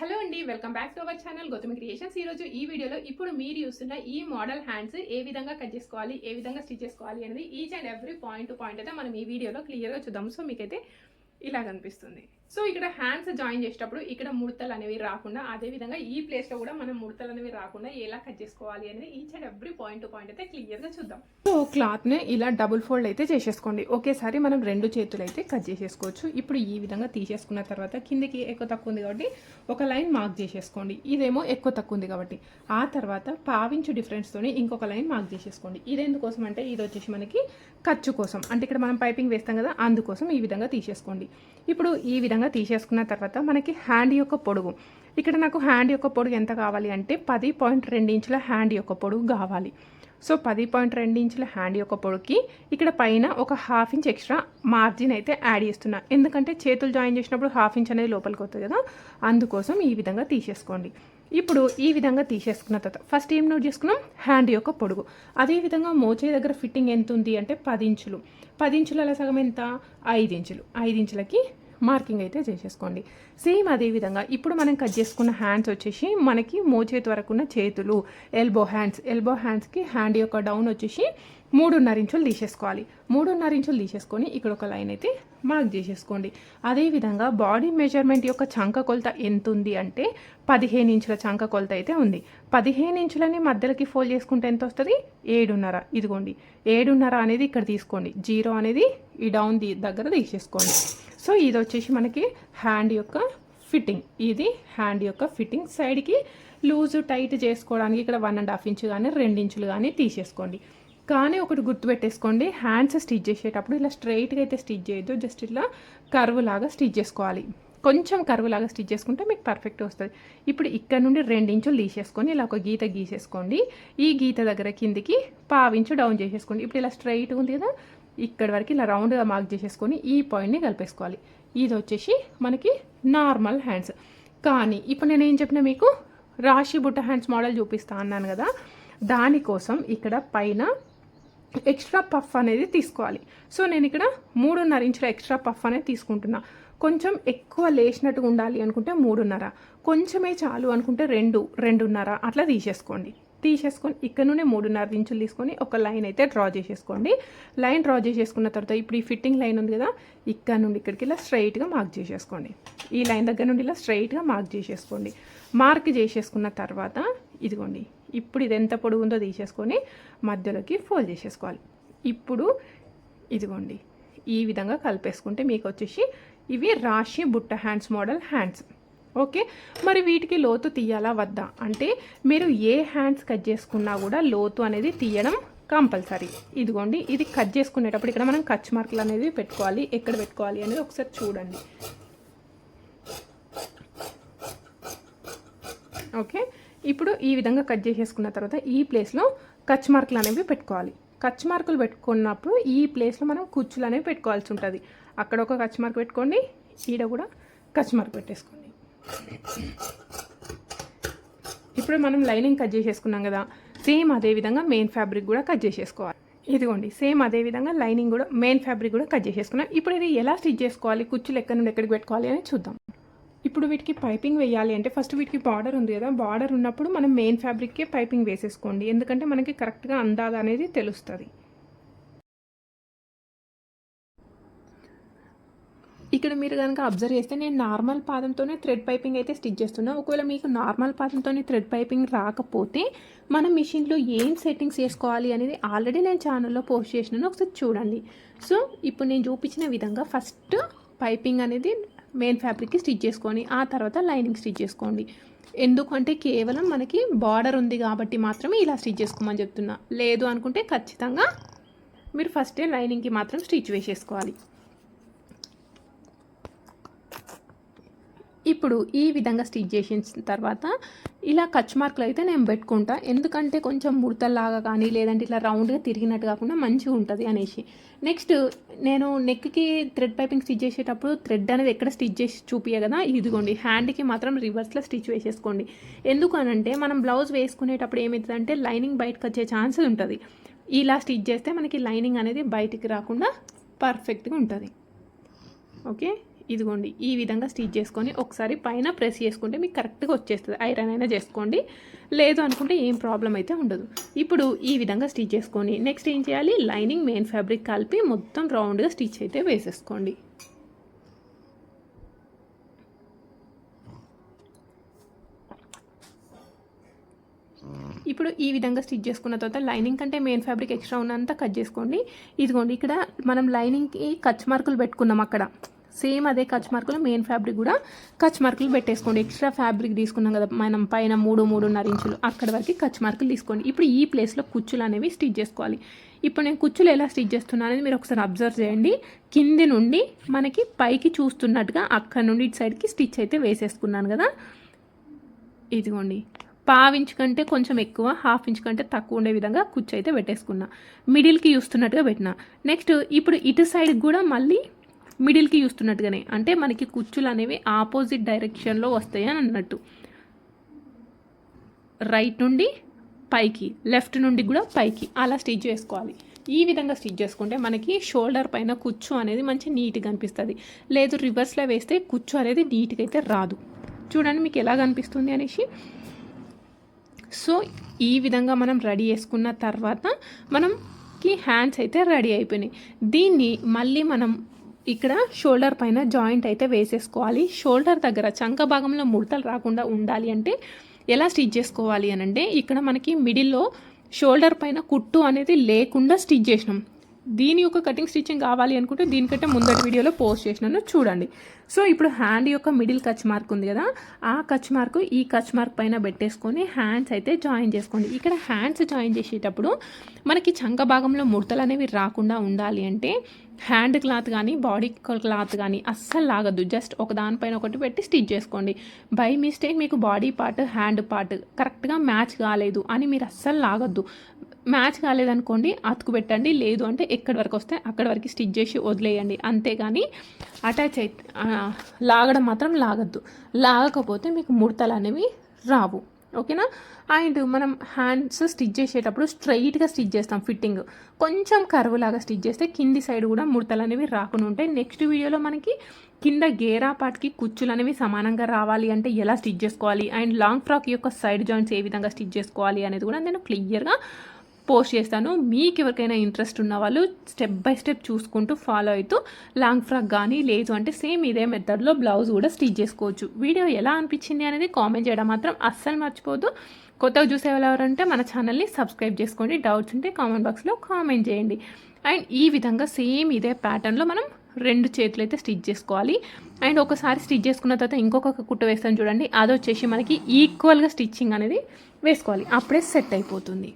Hello అండి welcome back to our channel Gautami creations. ఈ రోజు ఈ వీడియోలో ఇప్పుడు మీరు చూస్తున్న ఈ మోడల్ హ్యాండ్స్ ఏ విధంగా కట్ చేసుకోవాలి ఏ విధంగా స్టిచ్ చేసుకోవాలి అనేది each and every point to point అయితే మనం ఈ వీడియోలో క్లియర్గా చూద్దాం. సో మీకైతే ఇలా కనిపిస్తుంది. సో ఇక్కడ హ్యాండ్స్ జాయిన్ చేసేటప్పుడు ఇక్కడ ముడతలు అనేవి రాకుండా అదే విధంగా ఈ ప్లేస్లో కూడా మనం ముడతలు అనేవి రాకుండా ఎలా కట్ చేసుకోవాలి అనేది each and every point to point అయితే క్లియర్గా చూద్దాం. సో క్లాత్ని ఇలా డబుల్ ఫోల్డ్ అయితే చేసేసుకోండి. ఒకేసారి మనం రెండు చేతులు అయితే కట్ చేసేసుకోవచ్చు. ఇప్పుడు ఈ విధంగా తీసేసుకున్న తర్వాత కిందికి ఎక్కువ తక్కువ ఉంది కాబట్టి ఒక లైన్ మార్క్ చేసేసుకోండి. ఇదేమో ఎక్కువ తక్కువ ఉంది కాబట్టి ఆ తర్వాత పావించు డిఫరెన్స్తోని ఇంకొక లైన్ మార్క్ చేసేసుకోండి. ఇది ఎందుకోసం అంటే ఇది వచ్చేసి మనకి ఖర్చు కోసం. అంటే ఇక్కడ మనం పైపింగ్ వేస్తాం కదా అందుకోసం ఈ విధంగా తీసేసుకోండి. ఇప్పుడు ఈ విధంగా తీసేసుకున్న తర్వాత మనకి హ్యాండ్ యొక్క పొడుగు. ఇక్కడ నాకు హ్యాండ్ యొక్క పొడుగు ఎంత కావాలి అంటే పది పాయింట్ రెండు ఇంచుల హ్యాండ్ యొక్క పొడుగు కావాలి. సో పది పాయింట్ రెండు ఇంచుల హ్యాండ్ యొక్క పొడుగుకి ఇక్కడ పైన ఒక హాఫ్ ఇంచ్ ఎక్స్ట్రా మార్జిన్ అయితే యాడ్ చేస్తున్నా. ఎందుకంటే చేతులు జాయిన్ చేసినప్పుడు హాఫ్ ఇంచ్ అనేది లోపలికి వస్తుంది కదా. అందుకోసం ఈ విధంగా తీసేసుకోండి. ఇప్పుడు ఈ విధంగా తీసేసుకున్న తర్వాత ఫస్ట్ ఏం నోట్ చేసుకున్నాం? హ్యాండ్ యొక్క పొడుగు. అదేవిధంగా మోచే దగ్గర ఫిట్టింగ్ ఎంత ఉంది అంటే పది ఇంచులు. పది ఇంచుల సగం ఎంత? ఐదు ఇంచులు. ఐదు ఇంచులకి మార్కింగ్ అయితే చేసేసుకోండి. సేమ్ అదే విధంగా ఇప్పుడు మనం కట్ చేసుకున్న హ్యాండ్స్ వచ్చేసి మనకి మోచేతి వరకు ఉన్న చేతులు ఎల్బో హ్యాండ్స్. ఎల్బో హ్యాండ్స్కి హ్యాండ్ యొక్క డౌన్ వచ్చేసి మూడున్నర ఇంచులు తీసేసుకోవాలి. మూడున్నర ఇంచులు తీసేసుకొని ఇక్కడ ఒక లైన్ అయితే మార్క్ చేసేసుకోండి. అదేవిధంగా బాడీ మెజర్మెంట్ యొక్క చంక కొలత ఎంత ఉంది అంటే పదిహేను ఇంచుల చంక కొలత అయితే ఉంది. పదిహేను ఇంచులని మధ్యలోకి ఫోల్డ్ చేసుకుంటే ఎంత వస్తుంది? ఏడున్నర. ఇదిగోండి. ఏడున్నర అనేది ఇక్కడ తీసుకోండి. జీరో అనేది ఈ డౌన్ ది దగ్గర తీసేసుకోండి. సో ఇది వచ్చేసి మనకి హ్యాండ్ యొక్క ఫిట్టింగ్. ఇది హ్యాండ్ యొక్క ఫిట్టింగ్ సైడ్కి లూజ్ టైట్ చేసుకోవడానికి ఇక్కడ వన్ అండ్ హాఫ్ ఇంచు కానీ రెండు ఇంచులు కానీ తీసేసుకోండి. కానీ ఒకటి గుర్తుపెట్టేసుకోండి హ్యాండ్స్ స్టిచ్ చేసేటప్పుడు ఇలా స్ట్రైట్గా అయితే స్టిచ్ చేయొద్దు జస్ట్ ఇట్లా కర్వ్ లాగా స్టిచ్ చేసుకోవాలి. కొంచెం కర్వ్ లాగా స్టిచ్ చేసుకుంటే మీకు పర్ఫెక్ట్ వస్తుంది. ఇప్పుడు ఇక్కడ నుండి రెండించులు తీసేసుకొని ఇలా ఒక గీత గీసేసుకోండి. ఈ గీత దగ్గర కిందికి పావించు డౌన్ చేసేసుకోండి. ఇప్పుడు ఇలా స్ట్రైట్ ఉంది కదా ఇక్కడి వరకు ఇలా రౌండ్గా మార్క్ చేసేసుకొని ఈ పాయింట్ని కలిపేసుకోవాలి. ఇది వచ్చేసి మనకి నార్మల్ హ్యాండ్స్ కానీ ఇప్పుడు నేను ఏం చెప్పిన మీకు? రాశి బుట్ట హ్యాండ్స్ మోడల్ చూపిస్తా అన్నాను కదా దానికోసం ఇక్కడ పైన ఎక్స్ట్రా పఫ్ అనేది తీసుకోవాలి. సో నేను ఇక్కడ మూడున్నర ఇంచుల ఎక్స్ట్రా పఫ్ అనేది తీసుకుంటున్నా. కొంచెం ఎక్కువ లేచినట్టుగా ఉండాలి అనుకుంటే మూడున్నర. కొంచెమే చాలు అనుకుంటే రెండు రెండున్నర. అట్లా తీసేసుకోండి. తీసేసుకొని ఇక్కడ నుండి మూడున్నర ఇంచులు తీసుకొని ఒక లైన్ అయితే డ్రా చేసేసుకోండి. లైన్ డ్రా చేసేసుకున్న తర్వాత ఇప్పుడు ఈ ఫిట్టింగ్ లైన్ ఉంది కదా ఇక్కడ నుండి ఇక్కడికి ఇలా స్ట్రైట్గా మార్క్ చేసేసుకోండి. ఈ లైన్ దగ్గర నుండి ఇలా స్ట్రైట్గా మార్క్ చేసేసుకోండి. మార్క్ చేసేసుకున్న తర్వాత ఇదిగోండి ఇప్పుడు ఇది ఎంత పొడుగు ఉందో తీసేసుకొని మధ్యలోకి ఫోల్డ్ చేసేసుకోవాలి. ఇప్పుడు ఇదిగోండి ఈ విధంగా కలిపేసుకుంటే మీకు వచ్చేసి ఇవి రాశి బుట్ట హ్యాండ్స్ మోడల్ హ్యాండ్స్. ఓకే? మరి వీటికి లోతు తీయాలా వద్దా? అంటే మీరు ఏ హ్యాండ్స్ కట్ చేసుకున్నా కూడా లోతు అనేది తీయడం కంపల్సరీ. ఇదిగోండి ఇది కట్ చేసుకునేటప్పుడు ఇక్కడ మనం కచ్ మార్కులు అనేది పెట్టుకోవాలి. ఎక్కడ పెట్టుకోవాలి అనేది ఒకసారి చూడండి. ఓకే? ఇప్పుడు ఈ విధంగా కట్ చేసేసుకున్న తర్వాత ఈ ప్లేస్లో కచ్ మార్కులు అనేవి పెట్టుకోవాలి. కచ్ మార్కులు పెట్టుకున్నప్పుడు ఈ ప్లేస్లో మనం కుచ్చులు అనేవి పెట్టుకోవాల్సి ఉంటుంది. అక్కడ ఒక కచ్ మార్క్ పెట్టుకోండి ఈడ కూడా కచ్ మార్క్ పెట్టేసుకోండి. ఇప్పుడు మనం లైనింగ్ కట్ చేసేసుకున్నాం కదా సేమ్ అదే విధంగా మెయిన్ ఫ్యాబ్రిక్ కూడా కట్ చేసేసుకోవాలి. ఇదిగోండి సేమ్ అదే విధంగా లైనింగ్ కూడా మెయిన్ ఫ్యాబ్రిక్ కూడా కట్ చేసేసుకున్నాం. ఇప్పుడు ఇది ఎలా స్టిచ్ చేసుకోవాలి కుచ్చులు ఎక్కడి నుండి ఎక్కడికి పెట్టుకోవాలి అని చూద్దాం. ఇప్పుడు వీటికి పైపింగ్ వేయాలి అంటే ఫస్ట్ వీటికి బార్డర్ ఉంది కదా బార్డర్ ఉన్నప్పుడు మనం మెయిన్ ఫ్యాబ్రిక్కే పైపింగ్ వేసేసుకోండి. ఎందుకంటే మనకి కరెక్ట్గా అందాద అనేది తెలుస్తుంది. ఇక్కడ మీరు కనుక అబ్జర్వ్ చేస్తే నేను నార్మల్ పాదంతోనే థ్రెడ్ పైపింగ్ అయితే స్టిచ్ చేస్తున్నా. ఒకవేళ మీకు నార్మల్ పాదంతోనే థ్రెడ్ పైపింగ్ రాకపోతే మనం మిషన్లో ఏం సెట్టింగ్స్ చేసుకోవాలి అనేది ఆల్రెడీ నేను ఛానల్లో పోస్ట్ చేసినాను. ఒకసారి చూడండి. సో ఇప్పుడు నేను చూపించిన విధంగా ఫస్ట్ పైపింగ్ అనేది మెయిన్ ఫ్యాబ్రిక్కి స్టిచ్ చేసుకొని ఆ తర్వాత లైనింగ్ స్టిచ్ చేసుకోండి. ఎందుకంటే కేవలం మనకి బార్డర్ ఉంది కాబట్టి మాత్రమే ఇలా స్టిచ్ చేసుకోమని చెప్తున్నా. లేదు అనుకుంటే ఖచ్చితంగా మీరు ఫస్టే లైనింగ్కి మాత్రం స్టిచ్ వేసేసుకోవాలి. ఇప్పుడు ఈ విధంగా స్టిచ్ చేసిన తర్వాత ఇలా కచ్ మార్కులు అయితే నేను పెట్టుకుంటా. ఎందుకంటే కొంచెం ముడతల్లాగా కానీ లేదంటే ఇట్లా రౌండ్గా తిరిగినట్టు కాకుండా మంచిగా ఉంటుంది అనేసి. నెక్స్ట్ నేను నెక్కి థ్రెడ్ పైపింగ్ స్టిచ్ చేసేటప్పుడు థ్రెడ్ అనేది ఎక్కడ స్టిచ్ చేసి చూపియ కదా? ఇదిగోండి హ్యాండ్కి మాత్రం రివర్స్లో స్టిచ్ వేసేసుకోండి. ఎందుకనంటే మనం బ్లౌజ్ వేసుకునేటప్పుడు ఏమవుతుందంటే లైనింగ్ బయటకు వచ్చే ఛాన్స్ ఉంటుంది. ఇలా స్టిచ్ చేస్తే మనకి లైనింగ్ అనేది బయటికి రాకుండా పర్ఫెక్ట్గా ఉంటుంది. ఓకే? ఇదిగోండి ఈ విధంగా స్టిచ్ చేసుకొని ఒకసారి పైన ప్రెస్ చేసుకుంటే మీకు కరెక్ట్గా వచ్చేస్తుంది. ఐరన్ అయినా చేసుకోండి. లేదు అనుకుంటే ఏం ప్రాబ్లం అయితే ఉండదు. ఇప్పుడు ఈ విధంగా స్టిచ్ చేసుకొని నెక్స్ట్ ఏం చేయాలి? లైనింగ్ మెయిన్ ఫ్యాబ్రిక్ కలిపి మొత్తం రౌండ్గా స్టిచ్ అయితే వేసేసుకోండి. ఇప్పుడు ఈ విధంగా స్టిచ్ చేసుకున్న తర్వాత లైనింగ్ కంటే మెయిన్ ఫ్యాబ్రిక్ ఎక్స్ట్రా ఉన్నంత కట్ చేసుకోండి. ఇదిగోండి ఇక్కడ మనం లైనింగ్కి కచ్ మార్కులు పెట్టుకున్నాం అక్కడ. సేమ్ అదే కచ్ మార్కులు మెయిన్ ఫ్యాబ్రిక్ కూడా కచ్ మార్కులు పెట్టేసుకోండి. ఎక్స్ట్రా ఫ్యాబ్రిక్ తీసుకున్నాం కదా మనం పైన మూడు మూడున్నర ఇంచులు అక్కడ వరకు కచ్ మార్కులు తీసుకోండి. ఇప్పుడు ఈ ప్లేస్లో కుచ్చులు అనేవి స్టిచ్ చేసుకోవాలి. ఇప్పుడు నేను కుచ్చులు ఎలా స్టిచ్ చేస్తున్నాను అనేది మీరు ఒకసారి అబ్జర్వ్ చేయండి. కింది నుండి మనకి పైకి చూస్తున్నట్టుగా అక్కడ నుండి ఇటు సైడ్కి స్టిచ్ అయితే వేసేసుకున్నాను కదా. ఇదిగోండి. పావు ఇంచ్ కంటే కొంచెం ఎక్కువ హాఫ్ ఇంచ్ కంటే తక్కువ ఉండే విధంగా కుచ్చు అయితే పెట్టేసుకున్నా. మిడిల్కి చూస్తున్నట్టుగా పెట్టిన. నెక్స్ట్ ఇప్పుడు ఇటు సైడ్ కూడా మళ్ళీ మిడిల్కి చూస్తున్నట్టుగానే. అంటే మనకి కుచ్చులు అనేవి ఆపోజిట్ డైరెక్షన్లో వస్తాయి అని అన్నట్టు. రైట్ నుండి పైకి లెఫ్ట్ నుండి కూడా పైకి అలా స్టిచ్ చేసుకోవాలి. ఈ విధంగా స్టిచ్ చేసుకుంటే మనకి షోల్డర్ పైన కుచ్చు అనేది మంచి నీట్గా అనిపిస్తుంది. లేదు రివర్స్లో వేస్తే కుచ్చు అనేది నీట్గా అయితే రాదు. చూడండి మీకు ఎలా కనిపిస్తుంది అనేసి. సో ఈ విధంగా మనం రెడీ చేసుకున్న తర్వాత మనంకి హ్యాండ్స్ అయితే రెడీ అయిపోయినాయి. దీన్ని మళ్ళీ మనం ఇక్కడ షోల్డర్ పైన జాయింట్ అయితే వేసేసుకోవాలి. షోల్డర్ దగ్గర చంక భాగంలో ముడతలు రాకుండా ఉండాలి అంటే ఎలా స్టిచ్ చేసుకోవాలి అని అంటే ఇక్కడ మనకి మిడిల్లో షోల్డర్ పైన కుట్టు అనేది లేకుండా స్టిచ్ చేసినాం. దీని యొక్క కటింగ్ స్టిచ్చింగ్ కావాలి అనుకుంటే దీనికంటే ముందటి వీడియోలో పోస్ట్ చేసినాను చూడండి. సో ఇప్పుడు హ్యాండ్ యొక్క మిడిల్ కచ్ మార్క్ ఉంది కదా ఆ కచ్ మార్క్ ఈ కచ్ మార్క్ పైన పెట్టేసుకొని హ్యాండ్స్ అయితే జాయిన్ చేసుకోండి. ఇక్కడ హ్యాండ్స్ జాయిన్ చేసేటప్పుడు మనకి చంక భాగంలో ముడతలు అనేవి రాకుండా ఉండాలి అంటే హ్యాండ్ క్లాత్ కానీ బాడీ క్లాత్ కానీ అస్సలు లాగద్దు. జస్ట్ ఒక దానిపైన ఒకటి పెట్టి స్టిచ్ చేసుకోండి. బై మిస్టేక్ మీకు బాడీ పార్ట్ హ్యాండ్ పార్ట్ కరెక్ట్గా మ్యాచ్ కాలేదు అని మీరు అస్సలు లాగద్దు. మ్యాచ్ కాలేదనుకోండి అతుకు పెట్టండి. లేదు అంటే ఎక్కడి వరకు వస్తే అక్కడి వరకు స్టిచ్ చేసి వదిలేయండి. అంతేగాని అటాచ్ అయి లాగడం మాత్రం లాగద్దు. లాగకపోతే మీకు ముడతలు అనేవి రావు. ఓకేనా? అండ్ మనం హ్యాండ్స్ స్టిచ్ చేసేటప్పుడు స్ట్రైట్గా స్టిచ్ చేస్తాం ఫిట్టింగ్. కొంచెం కరువు లాగా స్టిచ్ చేస్తే కింది సైడ్ కూడా ముడతలు అనేవి రాకుండా ఉంటాయి. నెక్స్ట్ వీడియోలో మనకి కింద గేరా పార్ట్కి కుచ్చులు అనేవి సమానంగా రావాలి అంటే ఎలా స్టిచ్ చేసుకోవాలి? అండ్ లాంగ్ ఫ్రాక్ యొక్క సైడ్ జాయింట్స్ ఏ విధంగా స్టిచ్ చేసుకోవాలి అనేది కూడా నేను క్లియర్గా పోస్ట్ చేస్తాను. మీకు ఎవరికైనా ఇంట్రెస్ట్ ఉన్న వాళ్ళు స్టెప్ బై స్టెప్ చూసుకుంటూ ఫాలో అవుతూ లాంగ్ ఫ్రాక్ కానీ లేదు అంటే సేమ్ ఇదే మెథడ్లో బ్లౌజ్ కూడా స్టిచ్ చేసుకోవచ్చు. వీడియో ఎలా అనిపించింది అనేది కామెంట్ చేయడం మాత్రం అస్సలు మర్చిపోద్దు కొత్తగా చూసే వాళ్ళు ఎవరంటే మన ఛానల్ని సబ్స్క్రైబ్ చేసుకోండి. డౌట్స్ ఉంటే కామెంట్ బాక్స్లో కామెంట్ చేయండి. అండ్ ఈ విధంగా సేమ్ ఇదే ప్యాటర్న్లో మనం రెండు చేతులు అయితే స్టిచ్ చేసుకోవాలి. అండ్ ఒకసారి స్టిచ్ చేసుకున్న తర్వాత ఇంకొక కుట్ట వేస్తాను చూడండి. అది వచ్చేసి మనకి ఈక్వల్గా స్టిచ్చింగ్ అనేది వేసుకోవాలి. అప్పుడే సెట్ అయిపోతుంది.